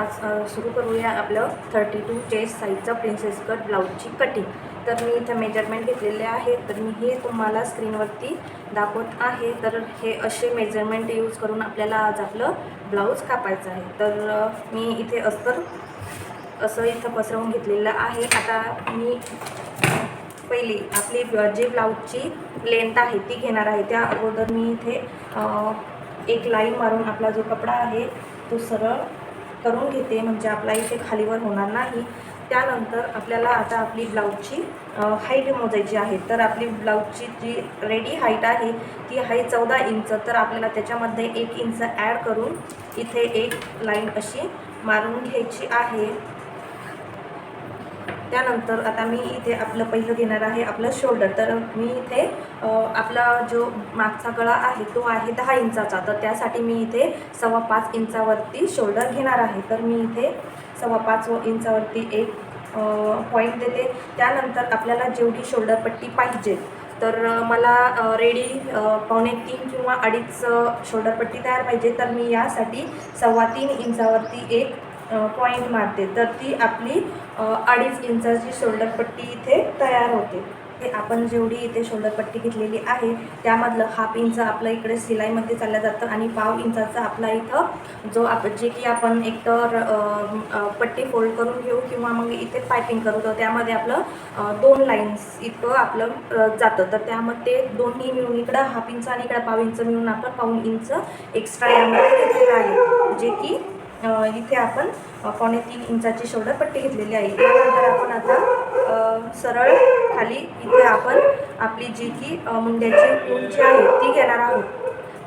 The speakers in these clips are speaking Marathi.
आज सुरू करूया आपलं थर्टी टू चेस्ट साईजचं प्रिन्सेस कट ब्लाऊजची कटिंग तर मी इथं मेजरमेंट घेतलेले आहे. तर मी हे तुम्हाला स्क्रीनवरती दाखवत आहे. तर हे असे मेजरमेंट यूज करून आपल्याला आज आपलं ब्लाऊज कापायचं आहे. तर मी इथे अस्तर असं इथं पसरवून घेतलेलं आहे. आता मी पहिली आपली जी ब्लाऊजची लेंथ आहे ती घेणार आहे. त्या अगोदर मी इथे एक लाईन मारून आपला जो कपडा आहे तो सरळ करून घेते म्हणजे आपला इथे खालीवर होणार नाही. त्यानंतर आपल्याला आता आपली ब्लाऊजची हाईट मोजायची आहे. तर आपली ब्लाऊजची जी रेडी हाईट आहे ती आहे चौदा इंच. तर आपल्याला त्याच्यामध्ये एक इंच ॲड करून इथे एक लाईन अशी मारून घ्यायची आहे. त्यानंतर आता मी इथे आपलं पहिलं घेणार आहे आपलं शोल्डर तर मी इथे आपला जो मागचा गळा आहे तो आहे दहा इंचाचा. तर त्यासाठी मी इथे सव्वा पाच इंचावरती शोल्डर घेणार आहे. तर मी इथे सव्वा पाच व इंचावरती एक पॉईंट देते. त्यानंतर आपल्याला जेवढी शोल्डर पट्टी पाहिजे तर मला रेडी पावणे तीन किंवा अडीच शोल्डर पट्टी तयार पाहिजे. तर मी यासाठी सव्वा तीन इंचावरती एक पॉईंट मारते. तर ती आपली अडीच इंचाची शोल्डर पट्टी इथे तयार होते. हे आपण जेवढी इथे शोल्डर पट्टी घेतलेली आहे त्यामधलं हाफ इंच आपलं इकडे सिलाईमध्ये चाललं जातं आणि पाव इंचाचा आपला इथं जो आप जे की आपण एकतर पट्टी फोल्ड करून घेऊ किंवा मग इथे पायपिंग करू तर त्यामध्ये आपलं दोन लाईन्स इतकं आपलं जातं. तर त्यामध्ये दोन्ही मिळून इकडं हाफ इंच आणि इकडं पाव इंच मिळून आपण पाऊन इंच एक्स्ट्रा यामध्ये घेतलेलं आहे. जे की इथे आपण पावणे तीन इंचाची शोल्डर पट्टी घेतलेली आहे. त्यानंतर आपण आता सरळ खाली इथे आपण आपली जी की मुंड्याची उंची आहे ती घेणार आहोत.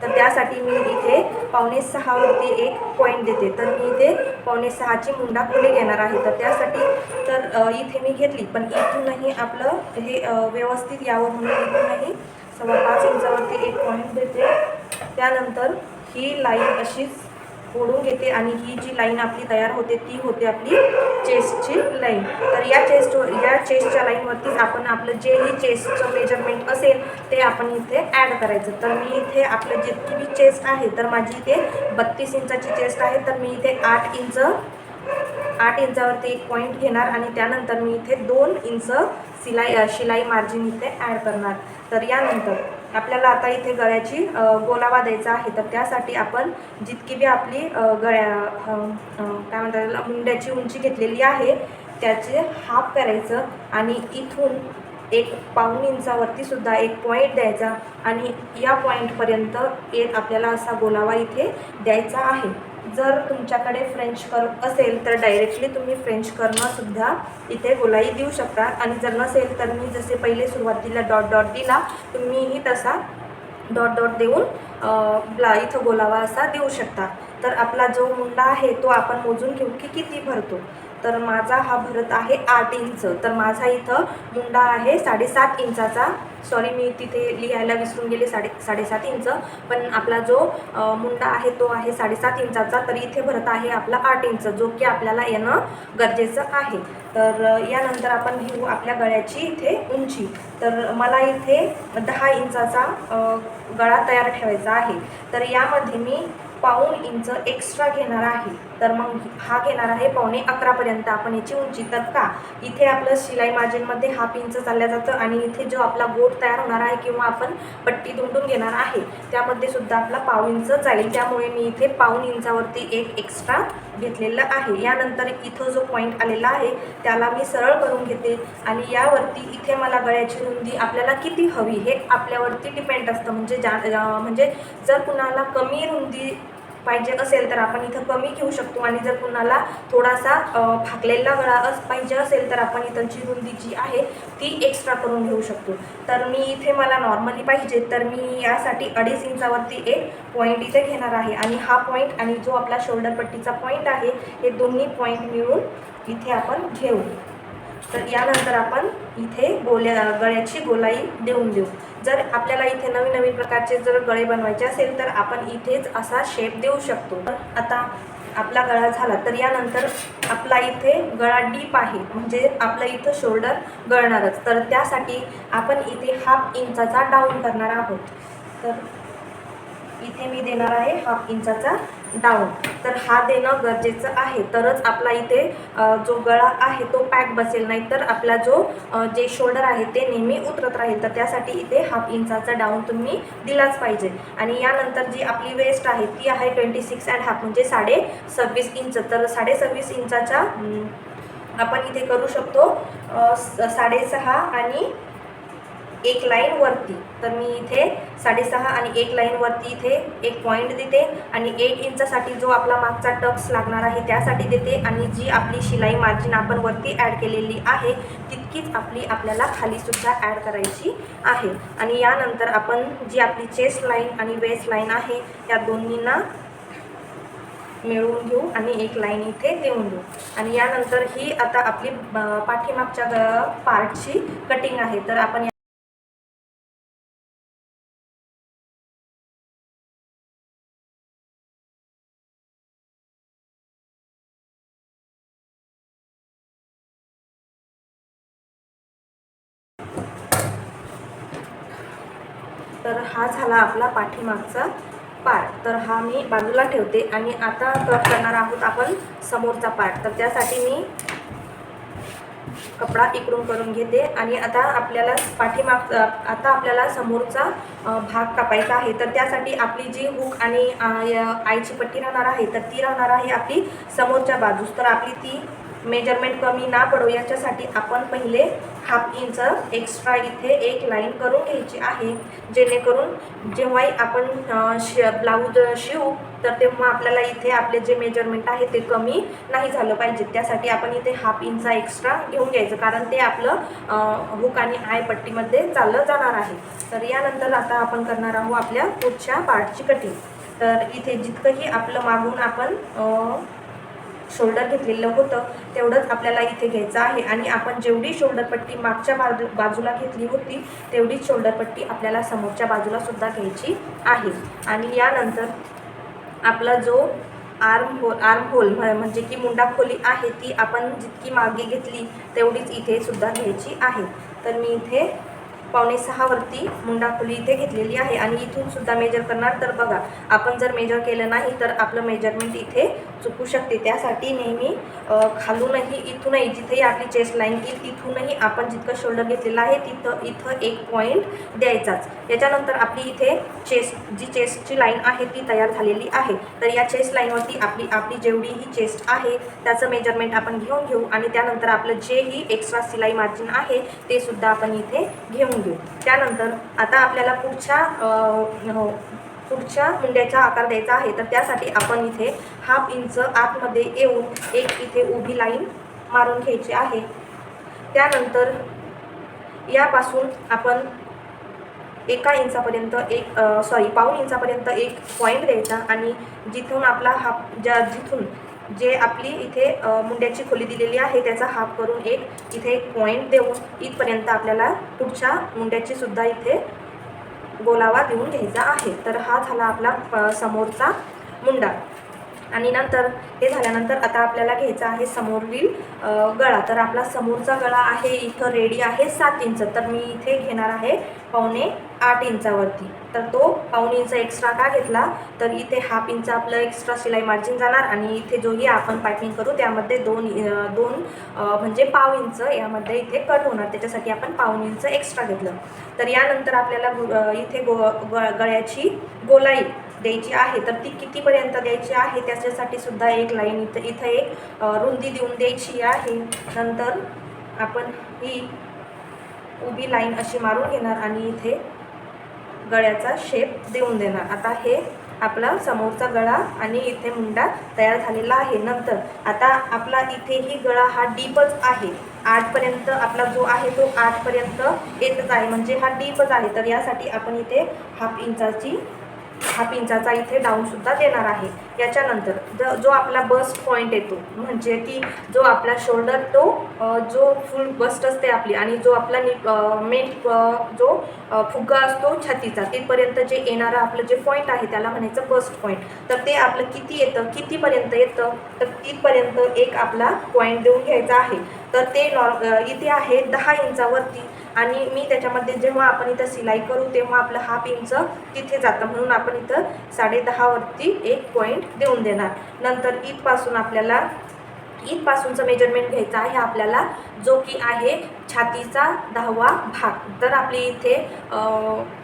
तर त्यासाठी मी इथे पावणे सहावरती एक पॉईंट देते. तर मी इथे पावणे सहाची मुंडा खुली घेणार आहे. तर त्यासाठी तर इथे मी घेतली. पण इथूनही आपलं हे व्यवस्थित यावं म्हणून इथूनही सव्वा पाच इंचावरती एक पॉईंट देते. त्यानंतर ही लाईन अशीच ओढून घेते आणि ही जी लाईन आपली तयार होते ती होते आपली चेस्टची लाईन तर या चेस्ट या चेस्टच्या लाईनवरतीच आपण आपलं जेही चेस्टचं मेजरमेंट असेल ते आपण इथे ॲड करायचं. तर मी इथे आपलं जितकी बी चेस्ट आहे तर माझी इथे बत्तीस इंचाची चेस्ट आहे. तर मी इथे आठ इंच आठ इंचावरती एक पॉईंट घेणार आणि त्यानंतर मी इथे दोन इंच सिलाई शिलाई मार्जिन इथे ॲड करणार. तर यानंतर आपल्याला आता इथे गळ्याची गोलावा द्यायचा आहे. तर त्यासाठी आपण जितकी बी आपली गळ्या काय म्हणतात त्याला, मुंड्याची उंची घेतलेली आहे त्याचे हाफ करायचं आणि इथून एक पाऊण इंचावरती सुद्धा एक पॉईंट द्यायचा आणि या पॉईंटपर्यंत एक आपल्याला असा गोलावा इथे द्यायचा आहे. जर तुमच्याकडे फ्रेंच कर्व असेल तर डायरेक्टली तुम्ही फ्रेंच कर्वसुद्धा इथे गोलाई देऊ शकता. आणि जर नसेल तर मी जसे पहिले सुरुवातीला डॉट डॉट दिला तुम्हीही तसा डॉट डॉट देऊन ब्ला इथं गोलावा असा देऊ शकता. तर आपला जो मुंडा आहे तो आपण मोजून घेऊ की किती भरतो. तर माझा हा भरत आहे आठ इंच. तर माझा इथं मुंडा आहे साडेसात इंचाचा. सॉरी मी तिथे लिहायला विसरून गेले साडे साडेसात इंच. पण आपला जो मुंडा आहे तो आहे साडेसात इंचाचा. तर इथे भरत आहे आपला आठ इंच जो की आपल्याला येणं गरजेचं आहे. तर यानंतर आपण घेऊ आपल्या गळ्याची इथे उंची. तर मला इथे दहा इंचाचा गळा तयार ठेवायचा आहे. तर यामध्ये मी पाऊण इंच एक्स्ट्रा घेणार आहे. तर मग हा घेणार आहे पावणे अकरापर्यंत आपण याची उंची तर का इथे आपलं शिलाई मार्जिनमध्ये हाफ इंच चालल्या जातं आणि इथे जो आपला गोट तयार होणार आहे किंवा आपण पट्टी दुमडून घेणार आहे त्यामध्ये सुद्धा आपला पाव इंच जाईल त्यामुळे मी इथे पाऊण इंचावरती एक एक्स्ट्रा घेतलेलं आहे. यानंतर इथं जो पॉईंट आलेला आहे त्याला मी सरळ करून घेते आणि यावरती इथे मला गळ्याची रुंदी आपल्याला किती हवी हे आपल्यावरती डिपेंड असतं. म्हणजे जा म्हणजे जर कुणाला कमी रुंदी पाहिजे असेल तर आपण इथं कमी घेऊ शकतो आणि जर कुणाला थोडासा भाकलेला फाकलेला गळा अस पाहिजे असेल तर आपण इथंची रुंदी जी आहे ती एक्स्ट्रा करून घेऊ शकतो. तर मी इथे मला नॉर्मली पाहिजे तर मी यासाठी अडीच इंचावरती एक पॉईंट इथे घेणार आहे. आणि हा पॉईंट आणि जो आपला शोल्डर पट्टीचा पॉईंट आहे हे दोन्ही पॉईंट मिळून इथे आपण घेऊ. तर यानंतर आपण इथे गोल्या गळ्याची गोलाई देऊन देऊ. जर आपल्याला इथे नवीन नवीन प्रकारचे जर गळे बनवायचे असेल तर आपण इथेच असा शेप देऊ शकतो. आता आपला गळा झाला तर यानंतर आपला इथे गळा डीप आहे. म्हणजे आपलं इथं शोल्डर गळणारच. तर त्यासाठी आपण इथे हाफ इंचाचा डाऊन करणार आहोत. तर इथे मी देणार आहे हाफ इंचाचा डाऊन तर हा देणं गरजेचं आहे. तरच आपला इथे जो गळा आहे तो पॅक बसेल. नाही तर आपला जो जे शोल्डर आहे ते नेहमी उतरत राहील. तर त्यासाठी इथे हाफ इंचाचा डाऊन तुम्ही दिलाच पाहिजे. आणि यानंतर जी आपली वेस्ट आहे ती आहे ट्वेंटी सिक्स अँड हाफ म्हणजे साडे सव्वीस इंच. तर साडे सव्वीस इंचाच्या आपण इथे करू शकतो साडेसहा आणि एक लाईन वरती. तर मी इथे साडेसहा आणि एक लाईन वरती इथे एक पॉईंट देते आणि एट इंचासाठी जो आपला मागचा टक्स लागणार आहे त्यासाठी देते आणि जी आपली शिलाई मार्जिन आपण वरती ॲड केलेली आहे तितकीच आपली आपल्याला खालीसुद्धा ॲड करायची आहे. आणि यानंतर आपण जी आपली चेस्ट लाईन आणि वेस्ट लाईन आहे त्या दोन्हींना मिळवून घेऊ आणि एक लाईन इथे देऊन देऊ. आणि यानंतर ही आता आपली पाठीमागच्या ग- पार्टची कटिंग आहे. तर आपण हा झाला आपला पाठीमागचा पार्ट तर हा मी बाजूला ठेवते आणि आता कट करणार आहोत आपण समोरचा पार्ट तर त्यासाठी मी कपडा इकडून करून घेते आणि आता आपल्याला पाठीमाग आता आपल्याला समोरचा भाग कापायचा आहे. तर त्यासाठी आपली जी हुक आणि आईची पट्टी राहणार आहे तर ती राहणार आहे आपली समोरच्या बाजूस. तर आपली ती मेजरमेंट कमी ना पडो याच्यासाठी आपण पहिले हाफ इंच एक्स्ट्रा इथे एक लाईन करून घ्यायची आहे. जेणेकरून जेव्हाही आपण शि श ब्लाऊज शिवू तर तेव्हा आपल्याला इथे आपले जे मेजरमेंट आहे ते कमी नाही झालं पाहिजे. त्यासाठी आपण इथे हाफ इंचा एक्स्ट्रा घेऊन घ्यायचं कारण ते आपलं हुक आणि आय पट्टीमध्ये चाललं जाणार आहे. तर यानंतर आता आपण करणार आहोत आपल्या पुढच्या पार्टची कटिंग तर इथे जितकंही आपलं मागून आपण शोल्डर घेतलेलं होतं तेवढंच आपल्याला इथे घ्यायचं आहे. आणि आपण जेवढी शोल्डर पट्टी मागच्या बाजू बाजूला घेतली होती तेवढीच शोल्डर पट्टी आपल्याला समोरच्या बाजूला सुद्धा घ्यायची आहे. आणि यानंतर आपला जो आर्म होल आर्म होल म्हणजे की मुंडा खोली आहे ती आपण जितकी मागे घेतली तेवढीच इथे सुद्धा घ्यायची आहे. तर मी इथे पावणे सहावरती मुंडा खोली इथे घेतलेली आहे. आणि इथून सुद्धा मेजर करणार तर बघा आपण जर मेजर केलं नाही तर आपलं मेजरमेंट इथे चुकू शकते. त्यासाठी नेहमी खालूनही इथूनही जिथेही आपली चेस्ट लाईन येईल तिथूनही आपण जितकं शोल्डर घेतलेलं आहे तिथं इथं एक पॉईंट द्यायचाच. याच्यानंतर आपली इथे चेस्ट जी चेस्टची लाईन आहे ती तयार झालेली आहे. तर या चेस्ट लाईनवरती आपली आपली जेवढी ही चेस्ट आहे त्याचं मेजरमेंट आपण घेऊन घेऊ आणि त्यानंतर आपलं जेही एक्स्ट्रा सिलाई मार्जिन आहे ते सुद्धा आपण इथे घेऊन घेऊ. त्यानंतर आता आपल्याला पुढच्या हो, पुढच्या मुंड्याचा आकार द्यायचा आहे तर त्यासाठी आपण इथे हाफ इंच आतमध्ये येऊन एक इथे उभी लाईन मारून घ्यायची आहे. त्यानंतर यापासून आपण एका इंचापर्यंत एक सॉरी पाऊण इंचापर्यंत एक पॉईंट द्यायचा आणि जिथून आपला हाफ ज्या जिथून जे आपली इथे मुंड्याची खोली दिलेली आहे त्याचा हाफ करून एक इथे एक पॉईंट देऊन इथपर्यंत आपल्याला पुढच्या मुंड्याची सुद्धा इथे बोलावा देऊन घ्यायचा आहे. तर हा झाला आपला समोरचा मुंडा. आणि नंतर हे झाल्यानंतर आता आपल्याला घ्यायचा आहे समोरील गळा. तर आपला समोरचा गळा आहे इथं रेडी आहे सात इंच. तर मी इथे घेणार आहे पावणे आठ इंचावरती. तर तो पाऊन इंच एक्स्ट्रा का घेतला तर इथे हाफ इंच आपलं एक्स्ट्रा शिलाई मार्जिन जाणार आणि इथे जोही आपण पायपिंग करू त्यामध्ये दोन दोन म्हणजे पाव इंच यामध्ये इथे कट होणार. त्याच्यासाठी आपण पाऊन इंच एक्स्ट्रा घेतलं. तर यानंतर आपल्याला इथे गो ग- गळ्याची गोलाई द्यायची आहे. तर ती कितीपर्यंत द्यायची आहे? त्याच्यासाठी सुद्धा एक लाईन इथं इथं एक रुंदी देऊन द्यायची आहे. नंतर आपण ही उभी लाईन अशी मारून घेणार आणि इथे गळ्याचा शेप देऊन देणार. आता हे आपला समोरचा गळा आणि इथे मुंडा तयार झालेला आहे. नंतर आता आपला इथेही गळा हा डीपच आहे. आठपर्यंत आपला जो आहे तो आठपर्यंत येतच आहे. म्हणजे हा डीपच आहे. तर यासाठी आपण इथे हाफ इंचाची हाफ इंचाचा इथे डाऊनसुद्धा देणार आहे. याच्यानंतर ज जो आपला बस्ट पॉईंट येतो म्हणजे की जो आपला शोल्डर तो जो फुल बस्ट असते आपली आणि जो आपला नि मेन जो फुग्गा असतो छातीचा तिथपर्यंत जे येणारं आपलं जे पॉईंट आहे त्याला म्हणायचं बस्ट पॉईंट तर ते आपलं किती येतं? कितीपर्यंत येतं? तर तिथपर्यंत एक आपला पॉईंट देऊन घ्यायचा आहे. तर ते नॉर इथे आहे दहा इंचावरती. आणि मी त्याच्यामध्ये जेव्हा आपण इथं सिलाई करू तेव्हा आपलं हाफ इंच तिथे जातं. म्हणून आपण इथं साडे दहावरती एक पॉईंट देऊन देणार. नंतर इथपासून आपल्याला इथपासूनचं मेजरमेंट घ्यायचं आहे. आपल्याला जो की आहे छातीचा दहावा भाग. तर आपली इथे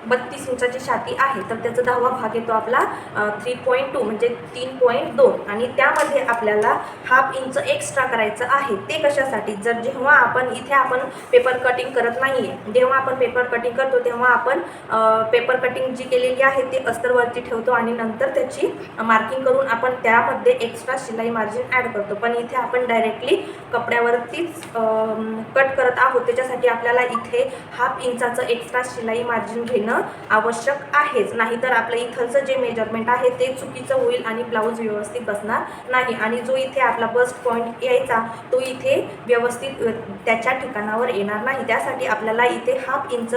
बत्तीस इंचाची छाती आहे. तर त्याचा दहावा भाग येतो आपला थ्री पॉईंट टू म्हणजे तीन पॉईंट दोन. आणि त्यामध्ये आपल्याला हाफ इंच एक्स्ट्रा करायचं आहे. ते कशासाठी? जर जेव्हा आपण इथे आपण पेपर कटिंग करत नाही आहे जेव्हा आपण पेपर कटिंग करतो तेव्हा आपण पेपर कटिंग जी केलेली आहे ते अस्तरवरती ठेवतो आणि नंतर त्याची मार्किंग करून आपण त्यामध्ये एक्स्ट्रा शिलाई मार्जिन ॲड करतो. पण इथे आपण डायरेक्टली कपड्यावरतीच कट करत आहोत. त्याच्यासाठी आपल्याला इथे हाफ इंचाचं एक्स्ट्रा शिलाई मार्जिन घेणं आवश्यक आहेच. नाहीतर आपलं इथलचं जे मेजरमेंट आहे ते चुकीचं होईल आणि ब्लाऊज व्यवस्थित बसणार नाही. आणि जो इथे आपला बस्ट पॉईंट यायचा तो इथे व्यवस्थित त्याच्या ठिकाणावर येणार नाही. त्यासाठी आपल्याला इथे हाफ इंच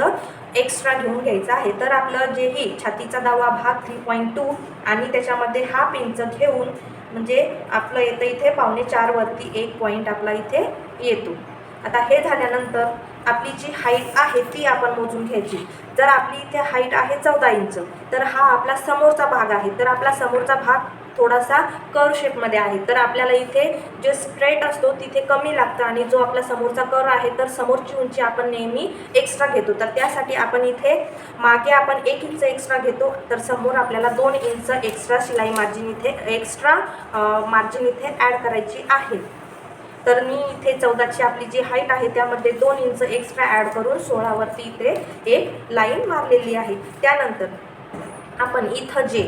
एक्स्ट्रा घेऊन घ्यायचं आहे. तर आपलं जेही छातीचा दावा भाग थ्री पॉईंट टू आणि त्याच्यामध्ये हाफ इंच घेऊन म्हणजे आपलं येतं इथे पावणे चारवरती एक पॉईंट आपला इथे येतो. आता हे झाल्यानंतर आपली जी हाईट आहे ती आपण मोजून घ्यायची. जर आपली इथे हाईट आहे चौदा इंच तर हा आपला समोरचा भाग आहे. तर आपला समोरचा भाग थोडासा कर शेपमध्ये आहे. तर आपल्याला इथे जे स्ट्रेट असतो तिथे कमी लागतं आणि जो आपला समोरचा कर आहे तर समोरची उंची आपण नेहमी एक्स्ट्रा घेतो. तर त्यासाठी आपण इथे मागे आपण एक इंच एक्स्ट्रा घेतो. तर समोर आपल्याला दोन इंच एक्स्ट्रा शिलाई मार्जिन इथे एक्स्ट्रा मार्जिन इथे ॲड करायची आहे. तर मी इथे चौदाची आपली जी हाईट आहे त्यामध्ये दोन इंच एक्स्ट्रा ॲड करून सोळावरती इथे एक लाईन मारलेली आहे. त्यानंतर आपण इथं जे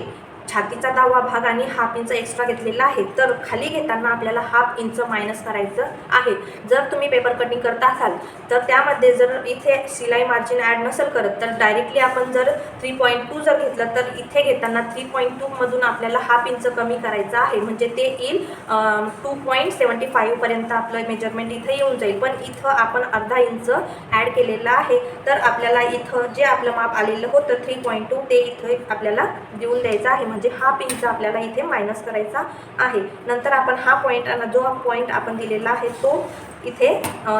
छातीचा दहावा भाग आणि हाफ इंच एक्स्ट्रा घेतलेला आहे. तर खाली घेताना आपल्याला हाफ इंच मायनस करायचं आहे. जर तुम्ही पेपर कटिंग करत असाल तर त्यामध्ये जर इथे शिलाई मार्जिन ॲड नसेल करत तर डायरेक्टली आपण जर थ्री पॉईंट टू जर घेतलं तर इथे घेताना थ्री पॉईंट टूमधून आपल्याला हाफ इंच कमी करायचं आहे. म्हणजे ते येईल टू पॉईंट सेवन्टी फाईव्हपर्यंत आपलं मेजरमेंट इथं येऊन जाईल. पण इथं आपण अर्धा इंच ॲड केलेलं आहे. तर आपल्याला इथं जे आपलं माप आलेलं होतं थ्री पॉईंट टू ते इथं आपल्याला देऊन द्यायचं आहे. म्हणजे हाफ पिनचा आपल्याला इथे मायनस करायचा आहे. नंतर आपण हा पॉईंट आणि जो हा पॉईंट आपण दिलेला आहे तो इथे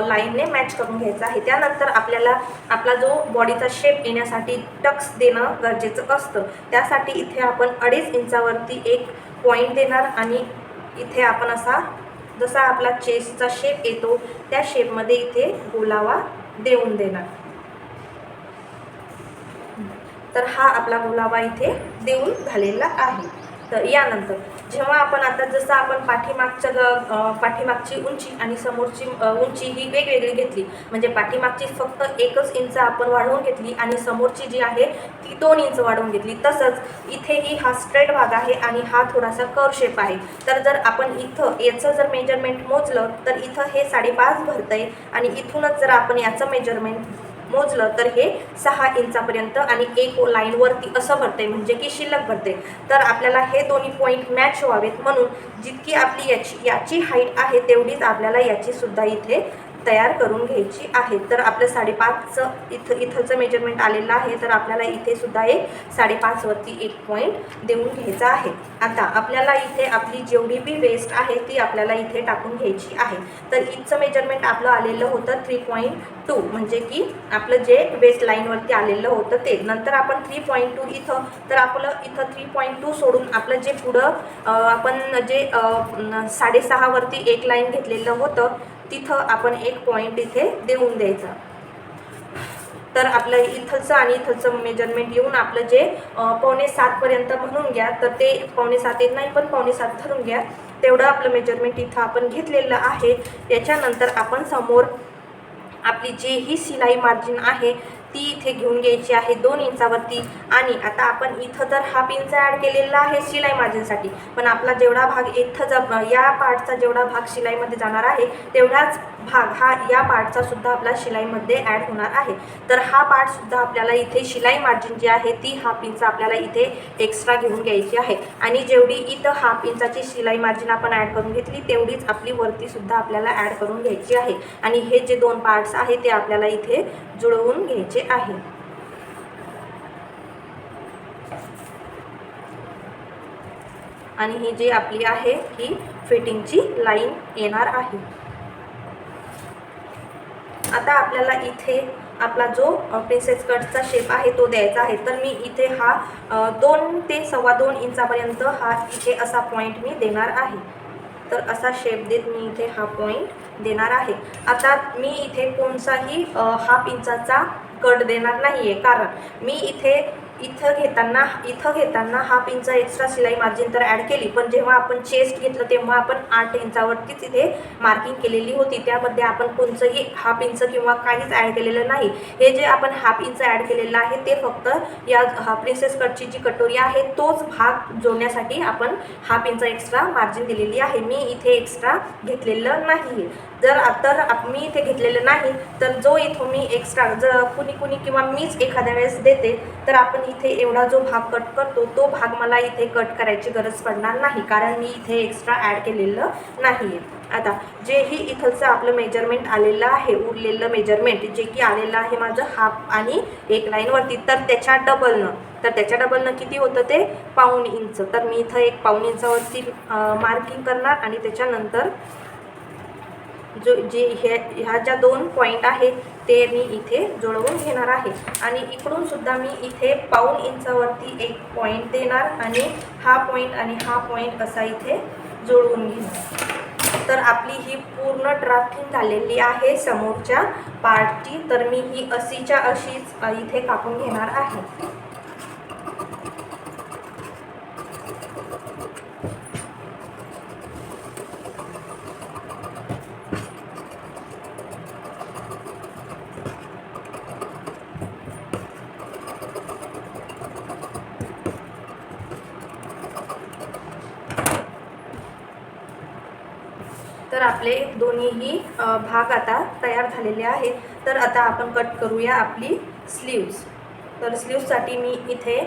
लाईनने मॅच करून घ्यायचा आहे. त्यानंतर आपल्याला आपला जो बॉडीचा शेप येण्यासाठी टक्स देणं गरजेचं असतं. त्यासाठी इथे आपण अडीच इंचावरती एक पॉईंट देणार आणि इथे आपण असा जसा आपला चेस्टचा शेप येतो त्या शेपमध्ये इथे गोलावा देऊन देणार. तर हा आपला गुलाबा इथे देऊन झालेला आहे. तर यानंतर जेव्हा आपण आता जसं आपण पाठीमागच्या ग- पाठीमागची उंची आणि समोरची उंची ही वेगवेगळी घेतली म्हणजे पाठीमागची फक्त एकच इंच आपण वाढवून घेतली आणि समोरची जी आहे ती दोन इंच वाढवून घेतली. तसंच इथेही हा स्ट्रेट भाग आहे आणि हा थोडासा कर शेप आहे. तर जर आपण इथं याचं जर मेजरमेंट मोजलं तर इथं हे साडेपाच भरतंय आणि इथूनच जर आपण याचं मेजरमेंट मोजलं तर हे सहा इंचापर्यंत आणि एक लाईनवरती असं भरते म्हणजे की शिल्लक भरते तर आपल्याला हे दोन्ही पॉईंट मॅच व्हावेत म्हणून जितकी आपली याची याची हाईट आहे तेवढीच आपल्याला याची सुद्धा इथे तयार करून घ्यायची आहे. तर आपलं साडेपाचचं इथं इथलचं मेजरमेंट आलेलं आहे. तर आपल्याला इथे सुद्धा एक साडेपाचवरती एक पॉईंट देऊन घ्यायचा आहे. आता आपल्याला इथे आपली जेवढी बी वेस्ट आहे ती आपल्याला इथे टाकून घ्यायची आहे. तर इथचं मेजरमेंट आपलं आलेलं होतं थ्री पॉईंट टू म्हणजे की आपलं जे वेस्ट लाईनवरती आलेलं होतं ते. नंतर आपण थ्री पॉईंट टू इथं तर आपलं इथं थ्री पॉईंट टू सोडून आपलं जे पुढं आपण जे साडेसहावरती एक लाईन घेतलेलं होतं तिथं आपण एक पॉईंट इथे देऊन द्यायचा. तर आपलं इथलचं आणि इथलचं म्हणजे मेजरमेंट येऊन आपलं जे पावणे सातपर्यंत म्हणून घ्या तर ते पावणे सात येत नाही पण पावणे सात धरून घ्या. तेवढं आपलं म्हणजे मेजरमेंट इथं आपण घेतलेलं आहे. त्याच्यानंतर आपण समोर आपली जे ही शिलाई मार्जिन आहे ती इथे घेऊन घ्यायची आहे दोन इंचावरती. आणि आता आपण इथं तर हाफ इंच ॲड केलेला आहे शिलाई मार्जिनसाठी. पण आपला जेवढा भाग इथं ज या पार्टचा जेवढा भाग शिलाईमध्ये जाणार आहे तेवढाच भाग हा या पार्टचा सुद्धा आपला शिलाईमध्ये ॲड होणार आहे. तर हा पार्टसुद्धा आपल्याला इथे शिलाई मार्जिन जी आहे ती हाफ इंच आपल्याला इथे एक्स्ट्रा घेऊन घ्यायची आहे. आणि जेवढी इथं हाफ इंचाची शिलाई मार्जिन आपण ॲड करून घेतली तेवढीच आपली वरतीसुद्धा आपल्याला ॲड करून घ्यायची आहे. आणि हे जे दोन पार्ट्स आहे ते आपल्याला इथे जुळवून घ्यायचे आहे. आणि ही जी आपली आहे ही फिटिंगची लाईन येणार आहे. आता आपल्याला इथे आपला जो प्रिन्सेस कटचा शेप आहे तो द्यायचा आहे. तर मी इथे हा दोन ते सव्वा दोन इंचापर्यंत हा इथे असा पॉईंट मी देणार आहे. तर असा शेप देत मी इथे हा पॉईंट देणार आहे. आता मी इथे कोणताही हाफ इंचाचा कट देणार नाही आहे कारण मी इथे इथं घेताना इथं घेताना हाफ इंच एक्स्ट्रा शिलाई मार्जिन तर ॲड केली. पण जेव्हा आपण चेस्ट घेतलं तेव्हा आपण आठ इंचावरतीच इथे मार्किंग केलेली होती. त्यामध्ये आपण कोणचंही हाफ इंच किंवा काहीच ॲड केलेलं नाही. हे जे आपण हाफ इंच ॲड केलेलं आहे ते फक्त या प्रिन्सेस कटची जी कटोरी आहे तोच भाग जोडण्यासाठी आपण हाफ इंच एक्स्ट्रा मार्जिन दिलेली आहे. मी इथे एक्स्ट्रा घेतलेलं नाही. जर तर मी इथे घेतलेलं नाही तर जो इथं मी एक्स्ट्रा जर कुणी कुणी किंवा मीच एखाद्या वेळेस देते तर आपण इथे एवढा जो भाग कट करतो तो भाग मला इथे कट करायची गरज पडणार नाही कारण मी इथे एक्स्ट्रा ॲड केलेलं नाही आहे आता जे ही इथलचं आपलं मेजरमेंट आलेलं आहे उरलेलं मेजरमेंट जे की आलेलं आहे माझं हाफ आणि एक लाईनवरती तर त्याच्या डबलनं तर त्याच्या डबलनं किती होतं ते? पाऊण इंच तर मी इथं एक पाऊण इंचावरती मार्किंग करणार आणि त्याच्यानंतर जो जे ह्या ह्या ज्या दोन पॉईंट आहेत ते मी इथे जुळवून घेणार आहे. आणि इकडून सुद्धा मी इथे पाऊण इंचावरती एक पॉईंट देणार आणि हा पॉईंट आणि हा पॉईंट असा इथे जुळवून घेणार. तर आपली ही पूर्ण ड्राफ्टिंग झालेली आहे समोरच्या पार्टची तर मी ही अशीच्या अशीच इथे कापून घेणार आहे. आपले दोन्हीही भाग आता तयार झालेले आहेत. तर आता आपण कट करूया आपली स्लीव्स तर स्लीव्ससाठी मी इथे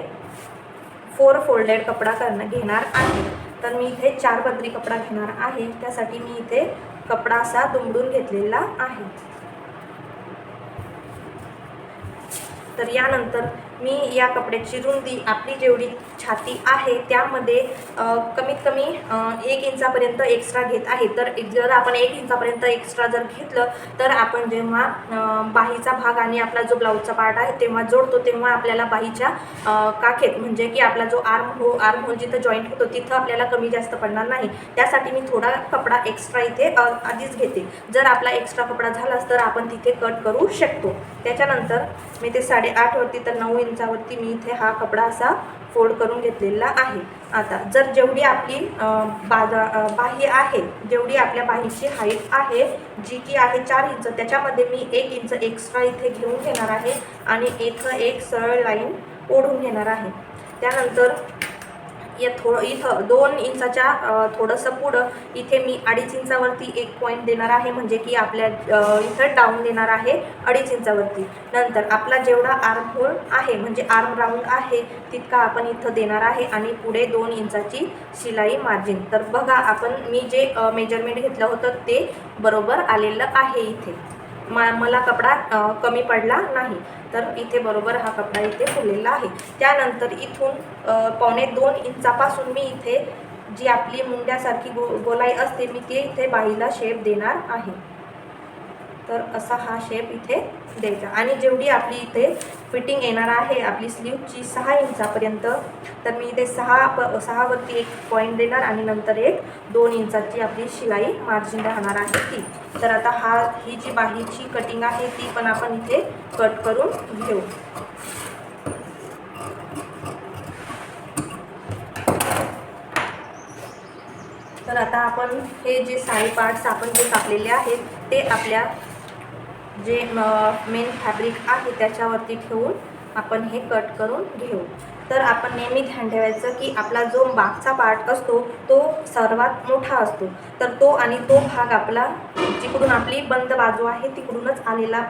फोर फोल्डेड कपडा करणं घेणार आहे. तर मी इथे चार पदरी कपडा घेणार आहे. त्यासाठी मी इथे कपडा असा दुमडून घेतलेला आहे. तर यानंतर मी या कपड्याची रुंदी आपली जेवढी छाती आहे त्यामध्ये कमीत कमी एक इंचापर्यंत एक्स्ट्रा घेत आहे. तर एक- जर आपण एक इंचापर्यंत एक्स्ट्रा जर घेतलं तर आपण जेव्हा बाहीचा भाग आणि आपला जो ब्लाऊजचा पार्ट आहे तेव्हा जोडतो तेव्हा आपल्याला बाहीच्या काखेत म्हणजे की आपला जो आर्म हो आर्म होल जिथं जॉईंट होतो तिथं आपल्याला कमी जास्त पडणार नाही. त्यासाठी मी थोडा कपडा एक्स्ट्रा इथे आधीच घेते. जर आपला एक्स्ट्रा कपडा झालाच तर आपण तिथे कट करू शकतो. त्याच्यानंतर मी ते साडेआठवरती तर नऊ इंचावरती मी इथे हा कपडा असा फोल्ड करून घेतलेला आहे. आता जर जेवढी आपली बाजा बाही आहे जेवढी आपल्या बाहीची हाईट आहे जी की आहे चार इंच त्याच्यामध्ये मी एक इंच एक्स्ट्रा इथे घेऊन घेणार आहे आणि इथं एक सरळ लाईन ओढून घेणार आहे. त्यानंतर या थोडं इथं दोन इंचाच्या थोडंसं पुढं इथे मी अडीच इंचावरती एक पॉईंट देणार आहे म्हणजे की आपल्या इथं डाऊन देणार आहे अडीच इंचावरती. नंतर आपला जेवढा आर्म होल आहे म्हणजे आर्म राऊंड आहे तितका आपण इथं देणार आहे आणि पुढे दोन इंचाची शिलाई मार्जिन तर बघा आपण मी जे मेजरमेंट घेतलं होतं ते बरोबर आलेलं आहे इथे. मा मला कपडा कमी पडला नाही. तर इथे बरोबर हा कपडा इथे फुललेला आहे. त्यानंतर इथून पावणे दोन इंचापासून मी इथे जी आपली मुंड्यासारखी गो गोलाई असते मी ते इथे बाईला शेप देणार आहे. तर असा हा शेप इथे द्यायचा. आणि जेवढी आपली इथे फिटिंग येणार आहे आपली स्लीवची सहा इंचापर्यंत तर मी इथे सहा प सहावरती एक पॉईंट देणार आणि नंतर एक दोन इंचाची आपली शिलाई मार्जिन राहणार आहे ती. तर आता हा ही जी बाहीची कटिंग आहे ती पण आपण इथे कट करून घेऊ. तर आता आपण हे जे साई पार्ट्स आपण जे कापलेले आहेत ते आपल्या जे मेन फॅब्रिक आहे त्याच्यावरती ठेवून आपण हे कट करून घेऊ. तर आपण नेहमी ध्यान ठेवायचं की आपला जो मागचा पार्ट असतो तो सर्वात मोठा असतो. तर तो आणि तो भाग आपला जिकडून आपली बंद बाजू आहे तिकडूनच आलेला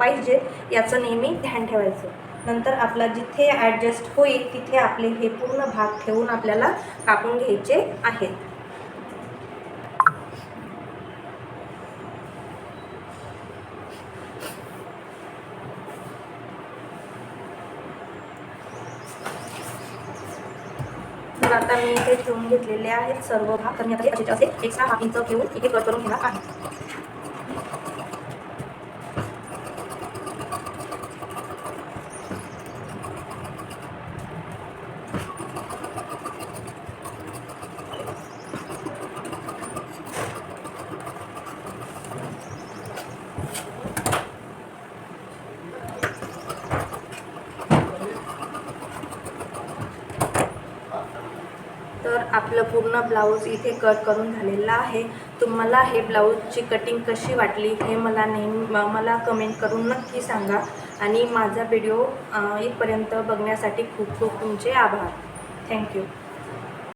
पाहिजे याचं नेहमी ध्यान ठेवायचं. नंतर आपला जिथे ॲडजस्ट होईल तिथे आपले हे पूर्ण भाग ठेवून आपल्याला कापून घ्यायचे आहेत तर आता मी इथे ठेवून घेतलेले आहेत. सर्व भाग तर मी आता असे असे एक्स्ट्रा हाफ इंच घेऊन इथे कट करून घेणार आहे तर आपलं पूर्ण ब्लाऊज इथे कट करून झालेला आहे. तुम्हाला हे ब्लाऊजची कटिंग कशी वाटली हे मला नेहमी मला कमेंट करून नक्की सांगा. आणि माझा व्हिडिओ इथपर्यंत बघण्यासाठी खूप खूप तुमचे आभार. थँक्यू